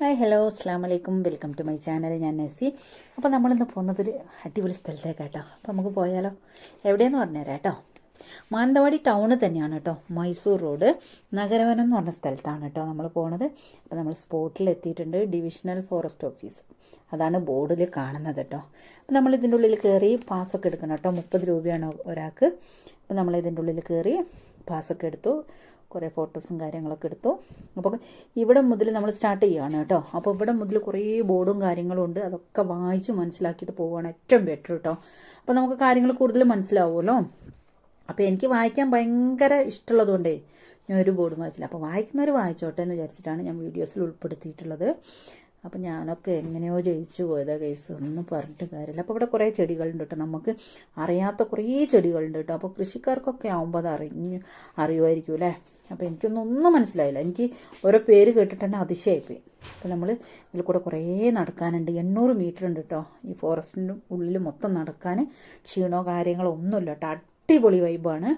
Hi hello അസ്സാം വലൈക്കും welcome to my channel ഞാൻ നെസി. അപ്പോൾ നമ്മളിന്ന് പോകുന്നതൊരു അടിപൊളി സ്ഥലത്തേക്ക് കേട്ടോ അപ്പോൾ നമുക്ക് പോയാലോ? എവിടെയെന്ന് പറഞ്ഞുതരാം കേട്ടോ മാനന്തവാടി ടൗണ് തന്നെയാണ് കേട്ടോ മൈസൂർ റോഡ്. നഗരവനം എന്ന് പറഞ്ഞ സ്ഥലത്താണ് കേട്ടോ നമ്മൾ പോണത്. അപ്പോൾ നമ്മൾ സ്പോട്ടിൽ എത്തിയിട്ടുണ്ട്. Divisional forest office. അതാണ് ബോർഡിൽ കാണുന്നത് കേട്ടോ അപ്പോൾ നമ്മൾ ഇതിന്റെ ഉള്ളിൽ കയറി പാസ്സൊക്കെ എടുക്കണം കേട്ടോ മുപ്പത് രൂപയാണ് ഒരാൾക്ക്. അപ്പോൾ നമ്മൾ ഇതിന്റെ ഉള്ളിൽ കയറി പാസ്സൊക്കെ എടുത്തു. കുറേ ഫോട്ടോസും കാര്യങ്ങളൊക്കെ എടുത്തു. അപ്പോൾ ഇവിടെ മുതൽ നമ്മൾ സ്റ്റാർട്ട് ചെയ്യുകയാണ് കേട്ടോ. അപ്പോൾ ഇവിടെ മുതൽ കുറേ ബോർഡും കാര്യങ്ങളും ഉണ്ട്. അതൊക്കെ വായിച്ച് മനസ്സിലാക്കിയിട്ട് പോവുകയാണ് ഏറ്റവും ബെറ്റർ കേട്ടോ അപ്പോൾ നമുക്ക് കാര്യങ്ങൾ കൂടുതൽ മനസ്സിലാവുമല്ലോ. അപ്പോൾ എനിക്ക് വായിക്കാൻ ഭയങ്കര ഇഷ്ടമുള്ളതുകൊണ്ടേ ഞാൻ ഒരു ബോർഡും വായിച്ചില്ല. അപ്പോൾ വായിക്കുന്നവർ വായിച്ചോട്ടെ എന്ന് വിചാരിച്ചിട്ടാണ് ഞാൻ വീഡിയോസിൽ ഉൾപ്പെടുത്തിയിട്ടുള്ളത്. അപ്പം ഞാനൊക്കെ എങ്ങനെയോ ജയിച്ചു പോയതാ കേസ് ഒന്നും പറഞ്ഞിട്ട് കാര്യമില്ല. അപ്പോൾ ഇവിടെ കുറേ ചെടികളുണ്ട് കേട്ടോ നമുക്ക് അറിയാത്ത കുറേ ചെടികളുണ്ട് കേട്ടോ അപ്പോൾ കൃഷിക്കാർക്കൊക്കെ ആകുമ്പോൾ അത് അറിഞ്ഞ് അറിയുമായിരിക്കും അല്ലേ? അപ്പോൾ എനിക്കൊന്നും ഒന്നും മനസ്സിലായില്ല. എനിക്ക് ഓരോ പേര് കേട്ടിട്ട് തന്നെ അതിശയായിപ്പോയി. അപ്പോൾ നമ്മൾ ഇതിൽ കൂടെ കുറേ നടക്കാനുണ്ട്. എണ്ണൂറ് മീറ്റർ ഉണ്ട് കേട്ടോ ഈ ഫോറസ്റ്റിന്റെ ഉള്ളിൽ മൊത്തം നടക്കാൻ ക്ഷീണോ കാര്യങ്ങളോ ഒന്നുമില്ല കേട്ടോ അടിപൊളി വൈബാണ്.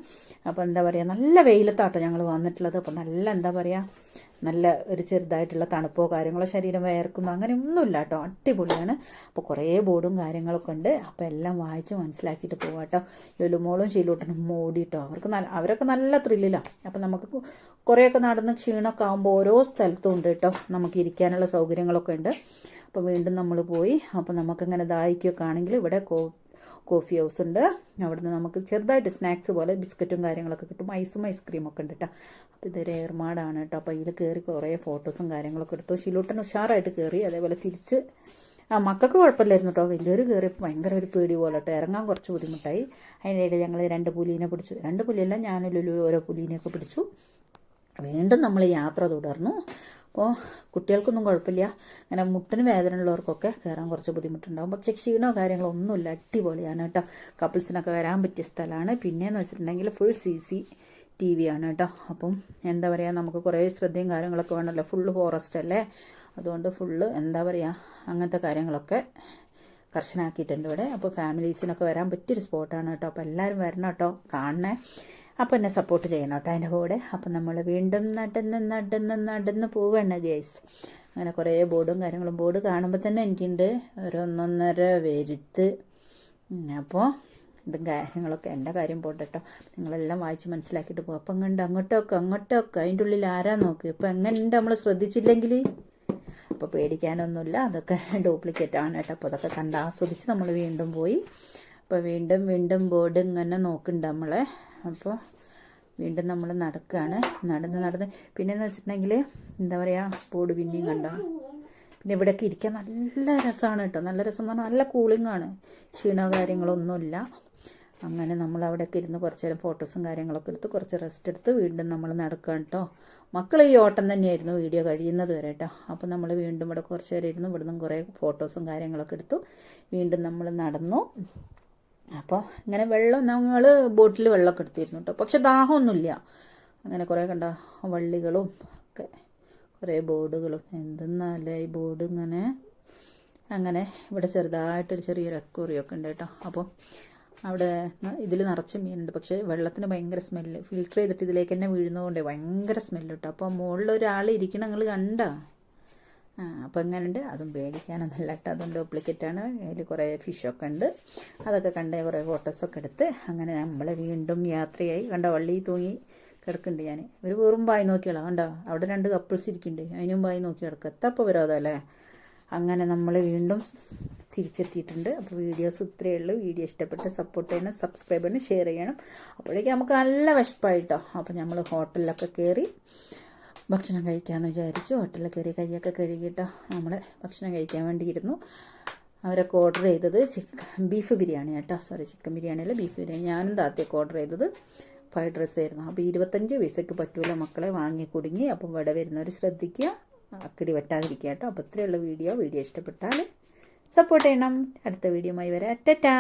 അപ്പോൾ എന്താ പറയുക നല്ല വെയിലത്താട്ടോ ഞങ്ങൾ വന്നിട്ടുള്ളത്. അപ്പോൾ നല്ല എന്താ പറയുക നല്ല ഒരു ചെറുതായിട്ടുള്ള തണുപ്പോ കാര്യങ്ങളോ ശരീരം വയർക്കുന്നു അങ്ങനെ ഒന്നുമില്ല കേട്ടോ അടിപൊളിയാണ്. അപ്പോൾ കുറേ ബോർഡും കാര്യങ്ങളൊക്കെ ഉണ്ട്. അപ്പോൾ എല്ലാം വായിച്ച് മനസ്സിലാക്കിയിട്ട് പോകാം കേട്ടോ ലുലുമോളും ശീലൂട്ടനും മോടിട്ടോ അവർക്ക് നല്ല അവരൊക്കെ നല്ല ത്രില്ലിലാണ് അപ്പോൾ നമുക്ക് കുറേയൊക്കെ നടന്ന് ക്ഷീണമൊക്കെ ആകുമ്പോൾ ഓരോ സ്ഥലത്തും ഉണ്ട് കേട്ടോ. നമുക്ക് ഇരിക്കാനുള്ള സൗകര്യങ്ങളൊക്കെ ഉണ്ട്. അപ്പോൾ വീണ്ടും നമ്മൾ പോയി. അപ്പോൾ നമുക്കിങ്ങനെ ദാഹിക്കുകയൊക്കെ ആണെങ്കിൽ ഇവിടെ കോഫി ഹൗസ് ഉണ്ട്. അവിടുന്ന് നമുക്ക് ചെറുതായിട്ട് സ്നാക്സ് പോലെ ബിസ്ക്കറ്റും കാര്യങ്ങളൊക്കെ കിട്ടും. ഐസും ഐസ്ക്രീം ഒക്കെ ഉണ്ട് കേട്ടോ അപ്പോൾ ഇതൊരു ഏർമാടാണ് കേട്ടോ അപ്പോൾ അതിൽ കയറി കുറേ ഫോട്ടോസും കാര്യങ്ങളൊക്കെ എടുത്തു. ശിലോട്ടൻ ഉഷാറായിട്ട് കയറി അതേപോലെ തിരിച്ച് ആ മക്കൾക്ക് കുഴപ്പമില്ലായിരുന്നു കേട്ടോ വലിയൊരു കയറിയപ്പോൾ ഭയങ്കര ഒരു പേടി പോലെ കേട്ടോ ഇറങ്ങാൻ കുറച്ച് ബുദ്ധിമുട്ടായി. അതിനിടയിൽ ഞങ്ങൾ രണ്ട് പുലീനെ പിടിച്ചു. രണ്ട് പുലിയല്ല ഞാനും ഓരോ പുലീനെയൊക്കെ പിടിച്ചു. വീണ്ടും നമ്മൾ യാത്ര തുടർന്നു. അപ്പോൾ കുട്ടികൾക്കൊന്നും കുഴപ്പമില്ല. അങ്ങനെ മുട്ടിന് വേദന ഉള്ളവർക്കൊക്കെ കയറാൻ കുറച്ച് ബുദ്ധിമുട്ടുണ്ടാകും പക്ഷേ ക്ഷീണോ കാര്യങ്ങളോ ഒന്നുമില്ല. അടിപൊളിയാണ് കേട്ടോ. കപ്പിൾസിനൊക്കെ വരാൻ പറ്റിയ സ്ഥലമാണ്. പിന്നെയെന്ന് വെച്ചിട്ടുണ്ടെങ്കിൽ full C C T V ആണ് കേട്ടോ. അപ്പം എന്താ പറയുക നമുക്ക് കുറേ ശ്രദ്ധയും കാര്യങ്ങളൊക്കെ വേണമല്ലോ. ഫുള്ള് ഫോറസ്റ്റ് അല്ലേ? അതുകൊണ്ട് ഫുള്ള് എന്താ പറയുക അങ്ങനത്തെ കാര്യങ്ങളൊക്കെ കർശനാക്കിയിട്ടുണ്ട് ഇവിടെ. അപ്പോൾ ഫാമിലീസിനൊക്കെ വരാൻ പറ്റിയൊരു സ്പോട്ടാണ് കേട്ടോ. അപ്പോൾ എല്ലാവരും വരണം കേട്ടോ. കാണണേ. അപ്പോൾ എന്നെ സപ്പോർട്ട് ചെയ്യണം കേട്ടോ അതിന്റെ കൂടെ. അപ്പം നമ്മൾ വീണ്ടും നടന്ന് നടന്ന് നടന്ന് പോവുകയാണ് ഗേസ് അങ്ങനെ കുറേ ബോർഡും കാര്യങ്ങളും ബോർഡ് കാണുമ്പോൾ തന്നെ എനിക്കുണ്ട് ഒരു ഒന്നൊന്നര വരുത്ത്. അപ്പോൾ ഇതും കാര്യങ്ങളൊക്കെ എന്റെ കാര്യം പോട്ടെ കേട്ടോ നിങ്ങളെല്ലാം വായിച്ച് മനസ്സിലാക്കിയിട്ട് പോകും അപ്പം കണ്ട് അങ്ങോട്ടൊക്കെ അങ്ങോട്ടൊക്കെ അതിന്റെ ഉള്ളിൽ ആരാ നോക്കി? ഇപ്പം എങ്ങനെയുണ്ട് നമ്മൾ ശ്രദ്ധിച്ചില്ലെങ്കിൽ അപ്പോൾ പേടിക്കാനൊന്നുമില്ല. അതൊക്കെ ഡ്യൂപ്ലിക്കേറ്റ് ആണ് കേട്ടോ. അപ്പോൾ അതൊക്കെ കണ്ട് ആസ്വദിച്ച് നമ്മൾ വീണ്ടും പോയി. അപ്പോൾ വീണ്ടും വീണ്ടും ബോർഡ് ഇങ്ങനെ നോക്കുന്നുണ്ട് നമ്മളെ. അപ്പോൾ വീണ്ടും നമ്മൾ നടക്കുകയാണ് നടന്ന് നടന്ന് പിന്നെയെന്ന് വെച്ചിട്ടുണ്ടെങ്കിൽ എന്താ പറയുക ബോർഡ് പിന്നെയും കണ്ടോ? പിന്നെ ഇവിടെയൊക്കെ ഇരിക്കാൻ നല്ല രസമാണ് കേട്ടോ നല്ല രസം എന്ന് പറഞ്ഞാൽ നല്ല കൂളിംഗ് ആണ്. ക്ഷീണോ കാര്യങ്ങളൊന്നുമില്ല അങ്ങനെ നമ്മൾ അവിടെയൊക്കെ ഇരുന്ന് കുറച്ച് നേരം ഫോട്ടോസും കാര്യങ്ങളൊക്കെ എടുത്ത് കുറച്ച് റെസ്റ്റ് എടുത്ത് വീണ്ടും നമ്മൾ നടക്കുക കേട്ടോ മക്കൾ ഈ ഓട്ടം തന്നെയായിരുന്നു വീഡിയോ കഴിയുന്നത് വരെ കേട്ടോ അപ്പോൾ നമ്മൾ വീണ്ടും ഇവിടെ കുറച്ച് നേരം ഇരുന്ന് ഇവിടുന്ന് കുറേ ഫോട്ടോസും കാര്യങ്ങളൊക്കെ എടുത്തു. വീണ്ടും നമ്മൾ നടന്നു. അപ്പോൾ ഇങ്ങനെ വെള്ളം ഞങ്ങൾ ബോട്ടിൽ വെള്ളമൊക്കെ എടുത്തിരുന്നു കേട്ടോ പക്ഷെ ദാഹമൊന്നുമില്ല. അങ്ങനെ കുറേ കണ്ട വള്ളികളും ഒക്കെ കുറേ ബോർഡുകളും. എന്തെന്നല്ലേ ഈ ബോർഡ് ഇങ്ങനെ? അങ്ങനെ ഇവിടെ ചെറുതായിട്ടൊരു ചെറിയ റെക്കോറിയൊക്കെ ഉണ്ട് കേട്ടോ അപ്പോൾ അവിടെ ഇതിൽ നിറച്ച് മീനുണ്ട്. പക്ഷേ വെള്ളത്തിന് ഭയങ്കര സ്മെല്ല്. ഫിൽറ്റർ ചെയ്തിട്ട് ഇതിലേക്ക് തന്നെ വീഴുന്നതുകൊണ്ടേ ഭയങ്കര സ്മെല്ല് കേട്ടോ അപ്പോൾ മുകളിൽ ഒരാൾ ഇരിക്കണം നിങ്ങൾ കണ്ടോ? അപ്പോൾ എങ്ങനെയുണ്ട് അതും പേടിക്കാനൊന്നല്ല കേട്ടോ. അതും ഡ്യൂപ്ലിക്കേറ്റാണ് അതിൽ കുറേ ഫിഷൊക്കെ ഉണ്ട്. അതൊക്കെ കണ്ട് കുറേ ഫോട്ടോസൊക്കെ എടുത്ത് അങ്ങനെ നമ്മൾ വീണ്ടും യാത്രയായി. കണ്ട വള്ളി തൂങ്ങി കിടക്കുന്നുണ്ട് ഞാൻ ഒരു വെറും വായി നോക്കിയാളോ കണ്ടോ അവിടെ രണ്ട് കപ്പിൾസ് ഇരിക്കുന്നുണ്ട്. അതിനും വായി നോക്കി കിടക്കുക എത്തപ്പോൾ വിരോധം അല്ലേ? അങ്ങനെ നമ്മൾ വീണ്ടും തിരിച്ചെത്തിയിട്ടുണ്ട്. അപ്പോൾ വീഡിയോസ് ഇത്രയേ ഉള്ളൂ. വീഡിയോ ഇഷ്ടപ്പെട്ട് സപ്പോർട്ട് ചെയ്യണം സബ്സ്ക്രൈബ് ചെയ്യണം ഷെയർ ചെയ്യണം. അപ്പോഴേക്കും നമുക്ക് നല്ല വിശപ്പായിട്ടോ അപ്പോൾ നമ്മൾ ഹോട്ടലിലൊക്കെ കയറി ഭക്ഷണം കഴിക്കാമെന്ന് വിചാരിച്ചു. ഹോട്ടലിൽ കയറി കൈയൊക്കെ കഴുകിയിട്ട് നമ്മൾ ഭക്ഷണം കഴിക്കാൻ വേണ്ടിയിരുന്നു. അവരൊക്കെ ഓർഡർ ചെയ്തത് ചിക്കൻ ബീഫ് ബിരിയാണി കേട്ടോ. സോറി ചിക്കൻ ബിരിയാണി അല്ല ബീഫ് ബിരിയാണി. ഞാനും താത്തയൊക്കെ ഓർഡർ ചെയ്തത് ഫ്രൈഡ് റൈസ് ആയിരുന്നു. അപ്പോൾ ഇരുപത്തഞ്ച് പൈസയ്ക്ക് പറ്റൂല മക്കളെ വാങ്ങി കുടുങ്ങി. അപ്പം ഇവിടെ വരുന്നവർ ശ്രദ്ധിക്കുക. അക്കടി വെട്ടാതിരിക്കുക കേട്ടോ. അപ്പോൾ ഇത്രയുള്ള വീഡിയോ. വീഡിയോ ഇഷ്ടപ്പെട്ടാൽ സപ്പോർട്ട് ചെയ്യണം. അടുത്ത വീഡിയോയുമായി വരാം. അറ്ററ്റാ